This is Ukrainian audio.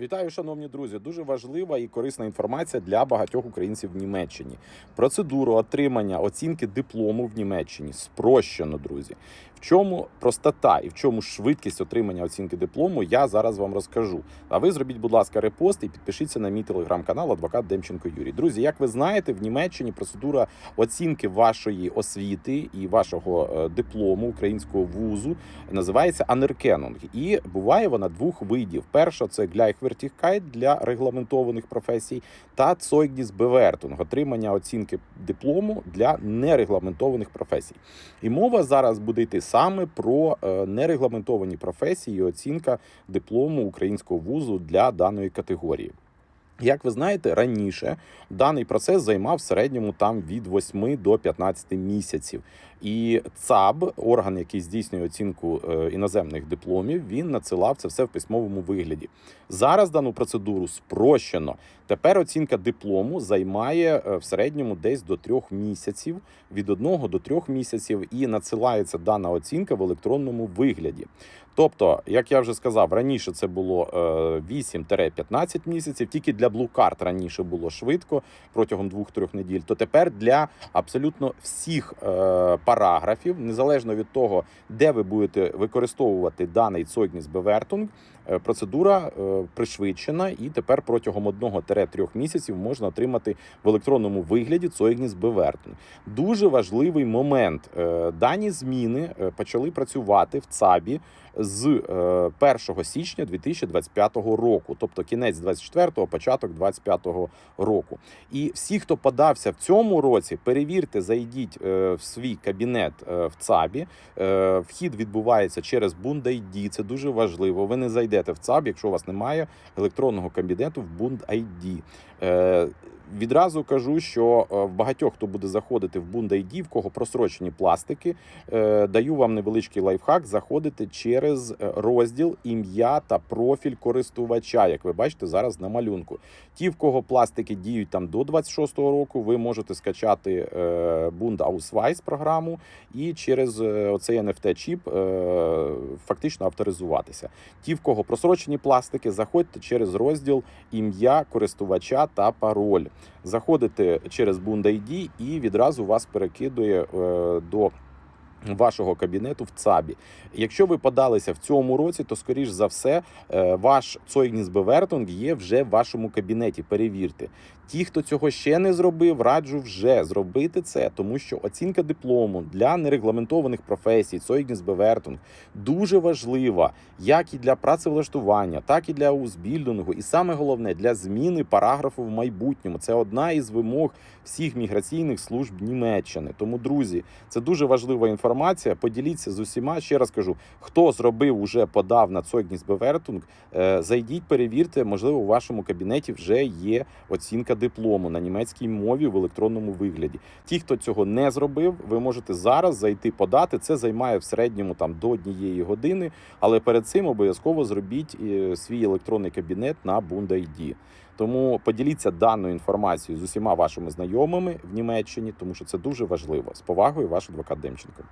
Вітаю, шановні друзі. Дуже важлива і корисна інформація для багатьох українців в Німеччині. Процедуру отримання оцінки диплому в Німеччині спрощено, друзі. В чому простота і в чому швидкість отримання оцінки диплому, я зараз вам розкажу. А ви зробіть, будь ласка, репост і підпишіться на мій телеграм-канал Адвокат Демченко Юрій. Друзі, як ви знаєте, в Німеччині процедура оцінки вашої освіти і вашого е, диплому українського вузу називається анеркенунг. І буває вона двох видів: перша це гляйхвертіхкайт для регламентованих професій, та цойгніс бевертунг отримання оцінки диплому для нерегламентованих професій. І мова зараз буде йти саме про е, нерегламентовані професії і оцінка диплому українського вузу для даної категорії. Як ви знаєте, раніше даний процес займав в середньому там від 8 до 15 місяців. І ЦАБ, орган, який здійснює оцінку е, іноземних дипломів, він надсилав це все в письмовому вигляді. Зараз дану процедуру спрощено. Тепер оцінка диплому займає е, в середньому десь до трьох місяців, від одного до трьох місяців, і надсилається дана оцінка в електронному вигляді. Тобто, як я вже сказав, раніше це було е, 8-15 місяців, тільки для блукарт раніше було швидко протягом 2-3 неділь. То тепер для абсолютно всіх е, параграфів, незалежно від того, де ви будете використовувати даний Цойгніс Бевертунг, процедура е, пришвидшена, і тепер протягом 1-3 місяців можна отримати в електронному вигляді Цойгніс Бевертунг. Дуже важливий момент. Е, Дані зміни е, почали працювати в ЦАБі з е, 1 січня 2025 року, тобто кінець 24-го, початок 25-го року. І всі, хто подався в цьому році, перевірте, зайдіть е, в свій кабінет е, в ЦАБі. Е, Вхід відбувається через Bund.ID, Це дуже важливо. Ви не зайдете в ЦАБ, якщо у вас немає електронного кабінету в Bund.ID. Відразу кажу, що е, в багатьох, хто буде заходити в Bund.ID, в кого просрочені пластики, е, даю вам невеличкий лайфхак заходити через е, розділ ім'я та профіль користувача, як ви бачите зараз на малюнку. Ті, в кого пластики діють там до 26-го року, ви можете скачати Bund Ausweis програму і через оцей NFT-чіп е, фактично авторизуватися. Ті, в кого просрочені пластики, заходьте через розділ ім'я користувача та пароль. Заходите через Bund ID і відразу вас перекидує е, до. Вашого кабінету в ЦАБі. Якщо ви подалися в цьому році, то скоріш за все е, ваш Цойгніс Бевертунг є вже в вашому кабінеті. Перевірте. Ті, хто цього ще не зробив, раджу вже зробити це, тому що оцінка диплому для нерегламентованих професій, Цойгніс Бевертунг дуже важлива, як і для працевлаштування, так і для узбільдингу, і саме головне для зміни параграфу в майбутньому. Це одна із вимог всіх міграційних служб Німеччини. Тому, друзі, це дуже важлива інформація. Поділіться з усіма. Ще раз кажу, хто зробив уже подав на Цойгніс Бевертунг, е, зайдіть, перевірте, можливо, у вашому кабінеті вже є оцінка диплому на німецькій мові в електронному вигляді. Ті, хто цього не зробив, ви можете зараз зайти подати. Це займає в середньому там до однієї години. Але перед цим обов'язково зробіть е, свій електронний кабінет на Bund.id. Тому поділіться даною інформацією з усіма вашими знайомими в Німеччині, тому що це дуже важливо. З повагою, ваш адвокат Демченко.